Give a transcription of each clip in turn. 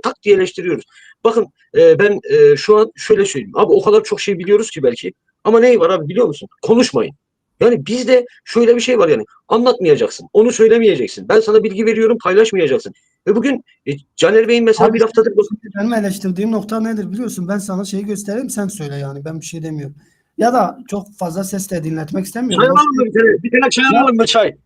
tak diye eleştiriyoruz. Bakın e, ben e, şu an şöyle söyleyeyim. Abi o kadar çok şey biliyoruz ki belki. Ama neyi var abi biliyor musun? Konuşmayın. Yani bizde şöyle bir şey var yani. Anlatmayacaksın. Onu söylemeyeceksin. Ben sana bilgi veriyorum paylaşmayacaksın. Ve bugün e, Caner Bey'in mesela Abi, bir haftadır Benim eleştirdiğim nokta nedir biliyorsun? Ben sana şeyi göstereyim sen söyle yani. Ben bir şey demiyorum. Ya da çok fazla sesle dinletmek istemiyorum. Çay alalım bir tane? Bir tane çay alalım mı çay?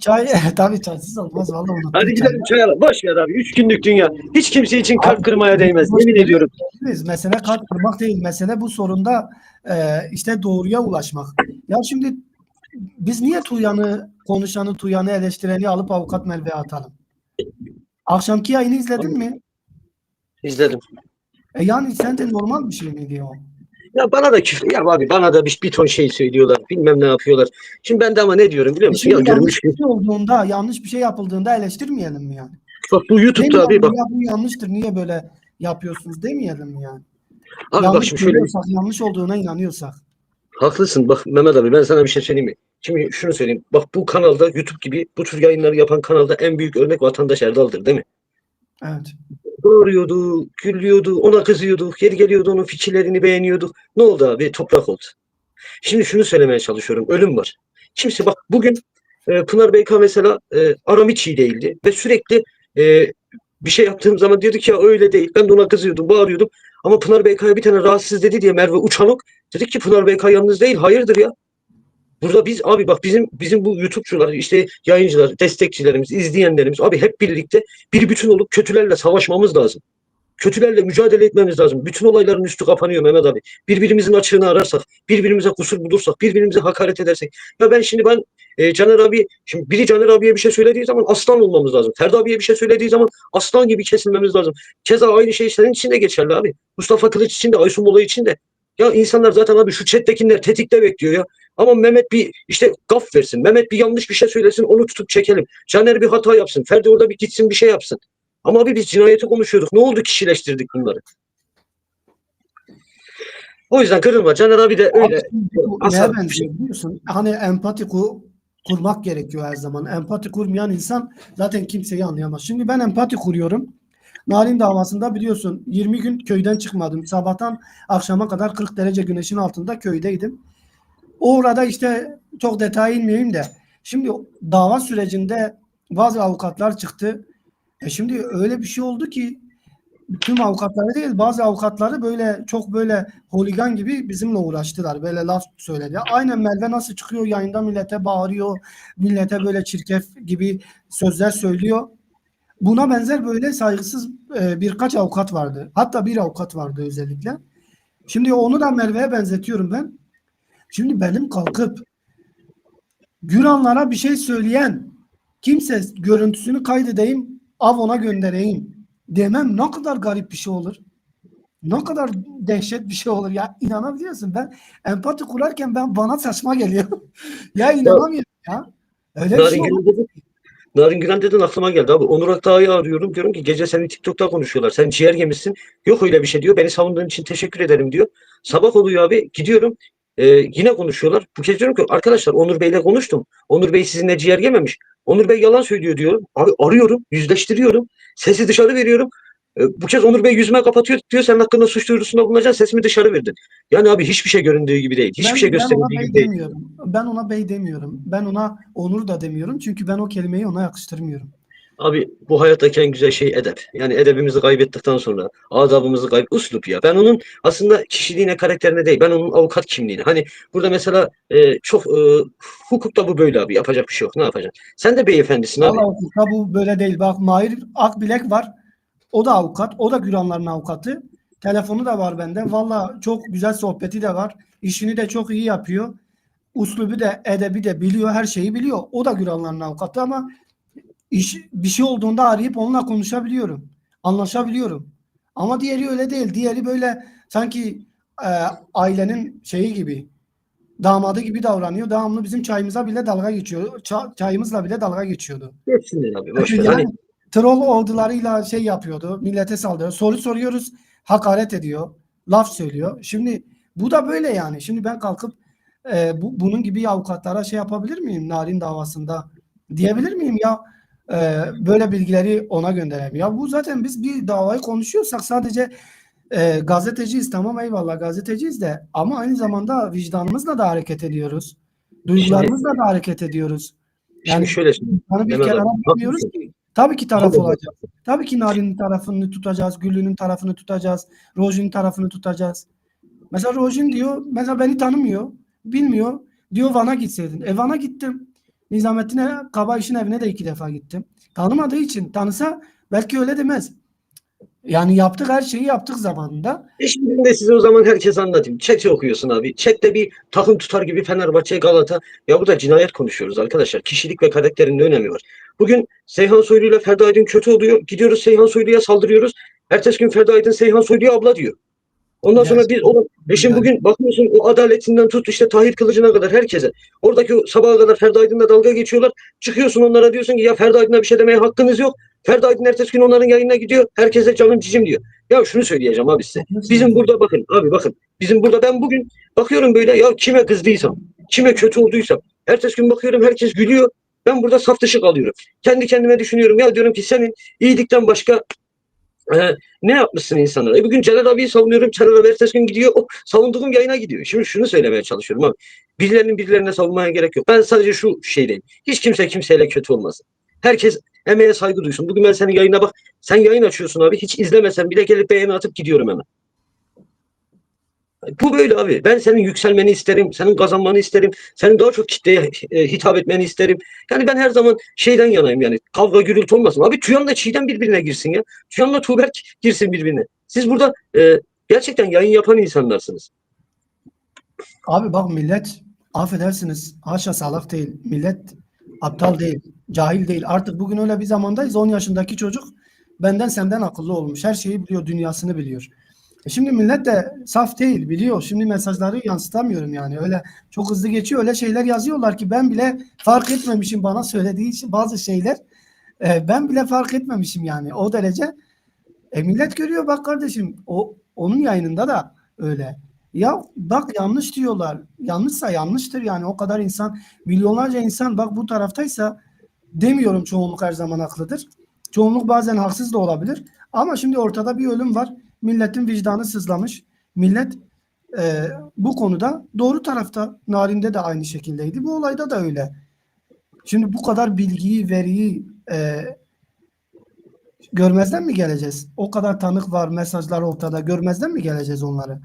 Çay tabii çaysız olmaz vallahi unuttum. Hadi gidelim çay alalım. Boş ver abi. Üç günlük dünya. Hiç kimse için kalp kırmaya değmez. Yemin ediyorum. Biz mesele kalp kırmak değil. Mesele bu sorunda e, işte doğruya ulaşmak. Ya şimdi biz niye Tuyan'ı, konuşanı, Tuyan'ı eleştireni alıp avukat Melve'ye atalım? Akşamki yayını izledin mi? İzledim. E yani sence normal bir şey miydi o? Ya bana da küfür. Ya abi bana da bir, bir ton şey söylüyorlar. Bilmem ne yapıyorlar. Şimdi ben de ama ne diyorum biliyor musun? Ya yanlış görmüş bir şey olduğunda, yanlış bir şey yapıldığında eleştirmeyelim mi yani? Bak bu YouTube'da abi bak. Ya bu yanlıştır, niye böyle yapıyorsunuz demeyelim mi yani? Abi bak yanlış şimdi şöyle yanlış olduğuna inanıyorsak. haklısın. Bak Mehmet abi ben sana bir şey söyleyeyim mi? Şimdi şunu söyleyeyim. Bak bu kanalda YouTube gibi bu tür yayınları yapan kanalda en büyük örnek vatandaş Erdal'dır değil mi? Evet. Doğruyordu, gülüyordu, ona kızıyordu, geri geliyordu onun fikirlerini beğeniyordu. Ne oldu abi? Toprak oldu. Şimdi şunu söylemeye çalışıyorum. Ölüm var. Kimse bak bugün e, Pınar BK mesela e, aram değildi ve sürekli e, bir şey yaptığım zaman diyordu ki ya öyle değil. Ben de ona kızıyordum, bağırıyordum. Ama Pınar BK'ya bir tane rahatsız dedi diye Merve Uçanok dedik ki Pınar BK yalnız değil. Hayırdır ya? Burada biz abi bak bizim bizim bu YouTube'cular işte yayıncılar, destekçilerimiz, izleyenlerimiz abi hep birlikte bir bütün olup kötülerle savaşmamız lazım. Kötülerle mücadele etmemiz lazım. Bütün olayların üstü kapanıyor Mehmet abi. Birbirimizin açığını ararsak, birbirimize kusur bulursak, birbirimize hakaret edersek. Ya ben şimdi ben e, Caner abi, şimdi biri Caner abiye bir şey söylediği zaman aslan olmamız lazım. Ferdi abiye bir şey söylediği zaman aslan gibi kesilmemiz lazım. Keza aynı şey senin için de geçerli abi. Mustafa Kılıç için de, Aysun Mola için de. Ya insanlar zaten abi şu chat'tekiler tetikte bekliyor ya. Ama Mehmet bir işte gaf versin. Mehmet bir yanlış bir şey söylesin onu tutup çekelim. Caner bir hata yapsın. Ferdi orada bir gitsin bir şey yapsın. Ama abi biz cinayeti konuşuyorduk. Ne oldu kişileştirdik bunları? O yüzden kırılma. Caner abi de öyle. Neye bir şey. benziyor biliyorsun? Hani empati ku- kurmak gerekiyor her zaman. Empati kurmayan insan zaten kimseyi anlayamaz. Şimdi ben empati kuruyorum. Narin davasında biliyorsun 20 gün köyden çıkmadım. Sabahtan akşama kadar 40 derece güneşin altında köydeydim. Orada işte çok detay inmeyeyim de. Şimdi dava sürecinde bazı avukatlar çıktı. E şimdi öyle bir şey oldu ki tüm avukatları değil bazı avukatları böyle çok böyle holigan gibi bizimle uğraştılar. Böyle laf söyledi. Aynen Merve nasıl çıkıyor yayında millete bağırıyor. Millete böyle çirkef gibi sözler söylüyor. Buna benzer böyle saygısız e, birkaç avukat vardı. Hatta bir avukat vardı özellikle. Şimdi onu da Merve'ye benzetiyorum ben. Şimdi benim kalkıp Güranlara bir şey söyleyen kimse görüntüsünü kaydedeyim, Avon'a göndereyim demem ne kadar garip bir şey olur. Ne kadar dehşet bir şey olur ya inanabiliyorsun ben empati kurarken ben bana saçma geliyor. ya inanamıyorum ya. Öyle bir şey olur. Narin Gülen dedin aklıma geldi abi. Onur Aktağ'ı arıyorum. Diyorum ki gece seni TikTok'ta konuşuyorlar. Sen ciğer yemişsin. Yok öyle bir şey diyor. Beni savunduğun için teşekkür ederim diyor. Sabah oluyor abi. Gidiyorum. Ee, yine konuşuyorlar. Bu kez diyorum ki arkadaşlar Onur Bey'le konuştum. Onur Bey sizinle ciğer yememiş. Onur Bey yalan söylüyor diyorum. Abi arıyorum. Yüzleştiriyorum. Sesi dışarı veriyorum. Ee, bu kez Onur Bey yüzüme kapatıyor. Diyor sen hakkında suç duyurusunda bulunacaksın. Sesimi dışarı verdin. Yani abi hiçbir şey göründüğü gibi değil. Hiçbir Ben- şey gösterildiği gibi değil. demiyorum. Ben ona bey demiyorum. Ben ona onur da demiyorum. Çünkü ben o kelimeyi ona yakıştırmıyorum. Abi bu hayattaki en güzel şey edep. Yani edebimizi kaybettikten sonra adabımızı kayb uslup ya. Ben onun aslında kişiliğine, karakterine değil. Ben onun avukat kimliğine. Hani burada mesela e, çok e, hukukta bu böyle abi. Yapacak bir şey yok. Ne yapacaksın? Sen de beyefendisin abi. Valla hukukta bu böyle değil. Bak Mahir Akbilek var. O da avukat. O da Güranların avukatı. Telefonu da var bende. Valla çok güzel sohbeti de var. İşini de çok iyi yapıyor. Uslubu da edebi de biliyor. Her şeyi biliyor. O da Güranların avukatı ama iş, bir şey olduğunda arayıp onunla konuşabiliyorum. Anlaşabiliyorum. Ama diğeri öyle değil. Diğeri böyle sanki e, ailenin şeyi gibi damadı gibi davranıyor. Devamlı bizim çayımıza bile dalga geçiyor. Ça- çayımızla bile dalga geçiyordu. Hepsinden abi. Boş. Yani Hani troll ordularıyla şey yapıyordu. Millete saldırıyor. Soru soruyoruz. Hakaret ediyor. Laf söylüyor. Şimdi bu da böyle yani. Şimdi ben kalkıp e, bu, bunun gibi avukatlara şey yapabilir miyim? Narin davasında diyebilir miyim ya? E, böyle bilgileri ona gönderelim. Ya bu zaten biz bir davayı konuşuyorsak sadece e, gazeteciyiz tamam eyvallah gazeteciyiz de ama aynı zamanda vicdanımızla da hareket ediyoruz. Duygularımızla da hareket ediyoruz. Şimdi Yani şöyle söyleyeyim. Hani bir Mehmet kenara abi, bakmıyoruz ki. Tabii ki taraf Tabii. olacağız. Tabii ki Narin'in tarafını tutacağız, Güllü'nün tarafını tutacağız, Rojin'in tarafını tutacağız. Mesela Rojin diyor, mesela beni tanımıyor, bilmiyor. Diyor Van'a gitseydin. E Van'a gittim. Nizamettin'e, Kaba işin evine de iki defa gittim. Tanımadığı için, tanısa belki öyle demez. Yani yaptık her şeyi yaptık zamanında. E şimdi de size o zaman herkes anlatayım. Chat'i okuyorsun abi. Chat'te bir takım tutar gibi Fenerbahçe, Galata. Ya burada cinayet konuşuyoruz arkadaşlar. Kişilik ve karakterin ne önemi var? Bugün Seyhan Soylu ile Ferdi Aydın kötü oluyor. Gidiyoruz Seyhan Soylu'ya saldırıyoruz. Ertesi gün Ferdi Aydın Seyhan Soylu'ya abla diyor. Ondan sonra biz o e şimdi Yani. bugün bakıyorsun o adaletinden tut işte Tahir Kılıcı'na kadar herkese. Oradaki o sabaha kadar Ferdi Aydın'la dalga geçiyorlar. Çıkıyorsun onlara diyorsun ki ya Ferdi Aydın'a bir şey demeye hakkınız yok. Ferdi Aydın ertesi gün onların yayınına gidiyor. Herkese canım cicim diyor. Ya şunu söyleyeceğim abi size. Bizim burada bakın abi bakın. Bizim burada ben bugün bakıyorum böyle ya kime kızdıysam, kime kötü olduysam. Ertesi gün bakıyorum herkes gülüyor. Ben burada saf dışı kalıyorum. Kendi kendime düşünüyorum. Ya diyorum ki senin iyilikten başka e, ne yapmışsın insanlara? E bugün Celal abiyi savunuyorum. Celal abi ertesi gün gidiyor. O savunduğum yayına gidiyor. Şimdi şunu söylemeye çalışıyorum abi. Birilerinin birilerine savunmaya gerek yok. Ben sadece şu şeydeyim. Hiç kimse kimseyle kötü olmasın. Herkes emeğe saygı duysun. Bugün ben senin yayına bak. Sen yayın açıyorsun abi. Hiç izlemesen bile gelip beğeni atıp gidiyorum hemen. Bu böyle abi. Ben senin yükselmeni isterim. Senin kazanmanı isterim. Senin daha çok kitleye e, hitap etmeni isterim. Yani ben her zaman şeyden yanayım yani. Kavga gürültü olmasın. Abi Tüyan'la Çiğdem birbirine girsin ya. Tüyan'la Tuğberk girsin birbirine. Siz burada e, gerçekten yayın yapan insanlarsınız. Abi bak millet affedersiniz haşa salak değil. Millet aptal değil. Cahil değil. Artık bugün öyle bir zamandayız. 10 yaşındaki çocuk benden senden akıllı olmuş. Her şeyi biliyor. Dünyasını biliyor. E şimdi millet de saf değil biliyor. Şimdi mesajları yansıtamıyorum yani. Öyle çok hızlı geçiyor. Öyle şeyler yazıyorlar ki ben bile fark etmemişim bana söylediği için bazı şeyler. E, ben bile fark etmemişim yani. O derece. E millet görüyor bak kardeşim. O onun yayınında da öyle. Ya bak yanlış diyorlar. Yanlışsa yanlıştır yani o kadar insan milyonlarca insan bak bu taraftaysa demiyorum çoğunluk her zaman haklıdır. Çoğunluk bazen haksız da olabilir. Ama şimdi ortada bir ölüm var. Milletin vicdanı sızlamış. Millet e, bu konuda doğru tarafta. Narin'de de aynı şekildeydi. Bu olayda da öyle. Şimdi bu kadar bilgiyi, veriyi e, görmezden mi geleceğiz? O kadar tanık var, mesajlar ortada. Görmezden mi geleceğiz onları?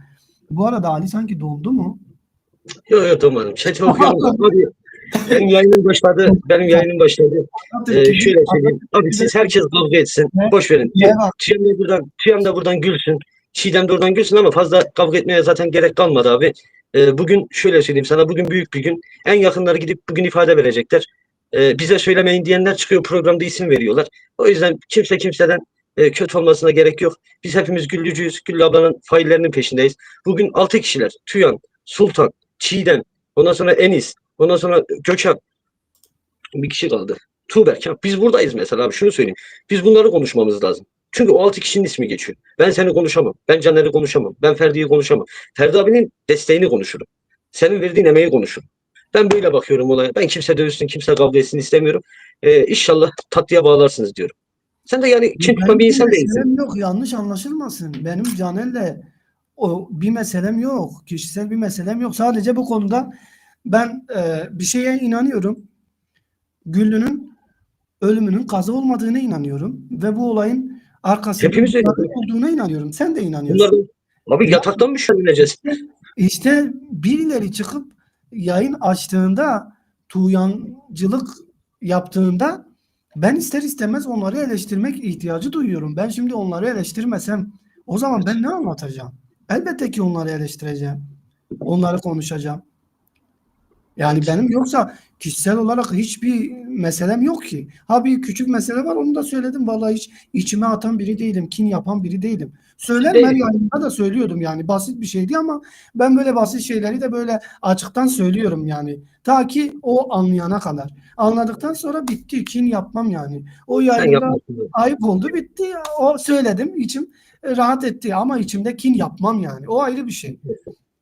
Bu arada Ali sanki doldu mu? Yok yok tamam. Chat'i okuyorum. Benim yayınım başladı. Benim yayınım başladı. Ee, şöyle söyleyeyim. Abi siz herkes kavga etsin. Boş verin. Var? Tüyem de buradan, Tüyem de buradan gülsün. Çiğdem de oradan gülsün ama fazla kavga etmeye zaten gerek kalmadı abi. Ee, bugün şöyle söyleyeyim sana. Bugün büyük bir gün. En yakınları gidip bugün ifade verecekler. Ee, bize söylemeyin diyenler çıkıyor programda isim veriyorlar. O yüzden kimse kimseden e, kötü olmasına gerek yok. Biz hepimiz Güllücüyüz. Güllü ablanın faillerinin peşindeyiz. Bugün altı kişiler. Tüyan, Sultan, Çiğdem, ondan sonra Enis, ondan sonra Gökhan. Bir kişi kaldı. Tuğberk. Ya biz buradayız mesela abi şunu söyleyeyim. Biz bunları konuşmamız lazım. Çünkü o altı kişinin ismi geçiyor. Ben seni konuşamam. Ben Caner'i konuşamam. Ben Ferdi'yi konuşamam. Ferdi abinin desteğini konuşurum. Senin verdiğin emeği konuşurum. Ben böyle bakıyorum olaya. Ben kimse dövüşsün, kimse kavga etsin istemiyorum. Ee, inşallah tatlıya bağlarsınız diyorum. Sen de yani kin tutan bir insan değilsin. yok. Yanlış anlaşılmasın. Benim Caner'le o bir meselem yok. Kişisel bir meselem yok. Sadece bu konuda ben e, bir şeye inanıyorum. Güllü'nün ölümünün kaza olmadığına inanıyorum ve bu olayın arkasında Hepimiz olduğuna inanıyorum. Sen de inanıyorsun. Bunlar, abi yataktan mı şömineceğiz? İşte birileri çıkıp yayın açtığında tuğyancılık yaptığında ben ister istemez onları eleştirmek ihtiyacı duyuyorum. Ben şimdi onları eleştirmesem o zaman ben ne anlatacağım? Elbette ki onları eleştireceğim. Onları konuşacağım. Yani benim yoksa kişisel olarak hiçbir meselem yok ki. Ha bir küçük mesele var onu da söyledim. Vallahi hiç içime atan biri değilim. Kin yapan biri değilim. Söylerim ben yayında da söylüyordum yani basit bir şeydi ama ben böyle basit şeyleri de böyle açıktan söylüyorum yani. Ta ki o anlayana kadar. Anladıktan sonra bitti. Kin yapmam yani. O yayında ayıp oldu bitti. O söyledim içim rahat etti ama içimde kin yapmam yani. O ayrı bir şey.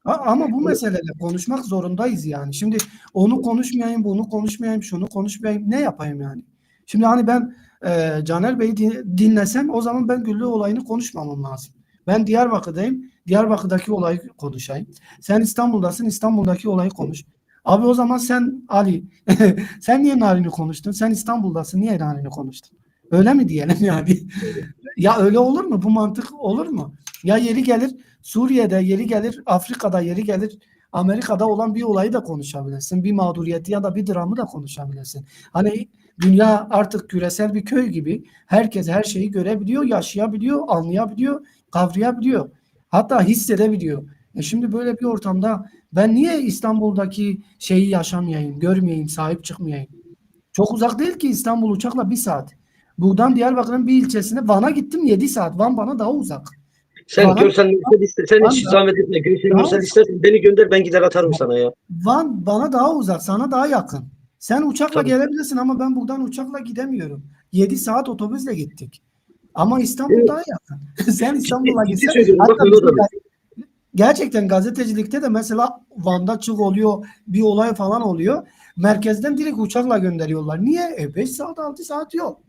Ama bu meseleyle konuşmak zorundayız yani. Şimdi onu konuşmayayım, bunu konuşmayayım, şunu konuşmayayım. Ne yapayım yani? Şimdi hani ben e, Caner Bey'i din- dinlesem o zaman ben Güllü olayını konuşmamam lazım. Ben Diyarbakır'dayım. Diyarbakır'daki olayı konuşayım. Sen İstanbul'dasın. İstanbul'daki olayı konuş. Abi o zaman sen Ali sen niye Narin'i konuştun? Sen İstanbul'dasın. Niye Narin'i konuştun? Öyle mi diyelim yani? ya öyle olur mu? Bu mantık olur mu? Ya yeri gelir Suriye'de, yeri gelir Afrika'da, yeri gelir Amerika'da olan bir olayı da konuşabilirsin. Bir mağduriyeti ya da bir dramı da konuşabilirsin. Hani dünya artık küresel bir köy gibi. Herkes her şeyi görebiliyor, yaşayabiliyor, anlayabiliyor, kavrayabiliyor. Hatta hissedebiliyor. E şimdi böyle bir ortamda ben niye İstanbul'daki şeyi yaşamayayım, görmeyeyim, sahip çıkmayayım? Çok uzak değil ki İstanbul uçakla bir saat. Buradan Diyarbakır'ın bir ilçesine Van'a gittim 7 saat. Van bana daha uzak. Sen Bana- görsel iste. Sen hiç Bana- zahmet etme. Görsel görsel istersen beni gönder ben gider atarım sana ya. Van bana daha uzak, sana daha yakın. Sen uçakla Tabii. gelebilirsin ama ben buradan uçakla gidemiyorum. 7 saat otobüsle gittik. Ama İstanbul Evet. daha yakın. Sen İstanbul'a ciddi gitsen söylüyorum, hatta gerçekten gazetecilikte de mesela Van'da çık oluyor, bir olay falan oluyor. Merkezden direkt uçakla gönderiyorlar. Niye? E 5 saat 6 saat yok.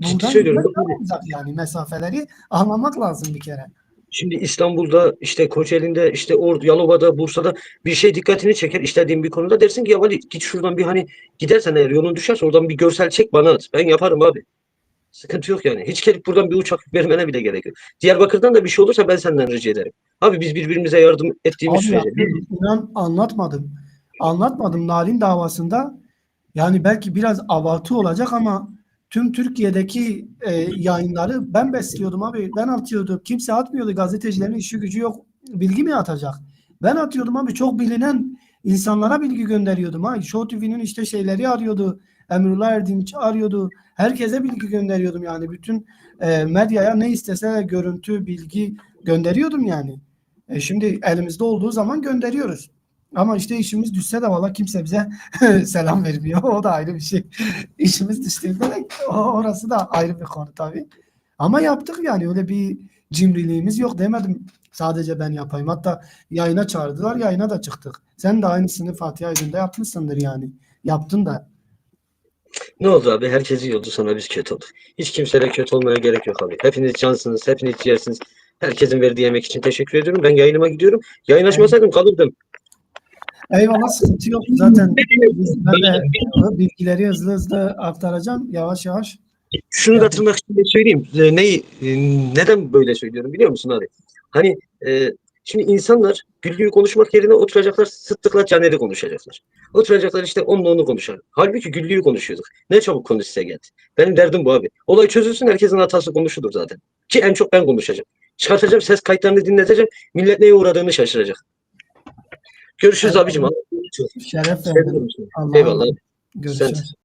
Ciddi Buradan söylüyorum, daha uzak yani mesafeleri anlamak lazım bir kere. Şimdi İstanbul'da işte Kocaeli'nde işte Ordu, Yalova'da, Bursa'da bir şey dikkatini çeker işlediğin bir konuda dersin ki ya Ali git şuradan bir hani gidersen eğer yolun düşerse oradan bir görsel çek bana at. Ben yaparım abi. Sıkıntı yok yani. Hiç gelip buradan bir uçak vermene bile gerek yok. Diyarbakır'dan da bir şey olursa ben senden rica ederim. Abi biz birbirimize yardım ettiğimiz Abi sürece. inan anlatmadım. Anlatmadım Narin davasında. Yani belki biraz abartı olacak ama tüm Türkiye'deki e, yayınları ben besliyordum abi. Ben atıyordum. Kimse atmıyordu. Gazetecilerin işi gücü yok. Bilgi mi atacak? Ben atıyordum abi. Çok bilinen insanlara bilgi gönderiyordum. Ha. Show TV'nin işte şeyleri arıyordu. Emrullah Erdinç arıyordu. Herkese bilgi gönderiyordum yani. Bütün e, medyaya ne istese görüntü, bilgi gönderiyordum yani. E şimdi elimizde olduğu zaman gönderiyoruz. Ama işte işimiz düşse de valla kimse bize selam vermiyor. O da ayrı bir şey. İşimiz düştüğünde de orası da ayrı bir konu tabii. Ama yaptık yani öyle bir cimriliğimiz yok demedim. Sadece ben yapayım. Hatta yayına çağırdılar. Yayına da çıktık. Sen de aynısını Fatih Aydın'da yapmışsındır yani. Yaptın da. Ne oldu abi? Herkes iyi oldu sonra biz kötü olduk. Hiç kimseyle kötü olmaya gerek yok abi. Hepiniz cansınız, hepiniz ciğersiniz. Herkesin verdiği yemek için teşekkür ediyorum. Ben yayınıma gidiyorum. Yayın açmasaydım kalırdım. Eyvallah sıkıntı yok. Zaten biz- ben de bilgileri hızlı hızlı aktaracağım. Yavaş yavaş. Şunu da Evet. tırnak içinde söyleyeyim. E, neyi, e, neden böyle söylüyorum biliyor musun abi? Hani e, şimdi insanlar Güllü'yü konuşmak yerine oturacaklar sıttıkla Caner'i konuşacaklar. Oturacaklar işte onunla onu konuşar. Halbuki Güllü'yü konuşuyorduk. Ne çabuk konuş size geldi. Benim derdim bu abi. Olay çözülsün herkesin hatası konuşulur zaten. Ki en çok ben konuşacağım. Çıkartacağım ses kayıtlarını dinleteceğim. Millet neye uğradığını şaşıracak. Görüşürüz Evet. abicim. Şeref verdim. Eyvallah. Görüşürüz.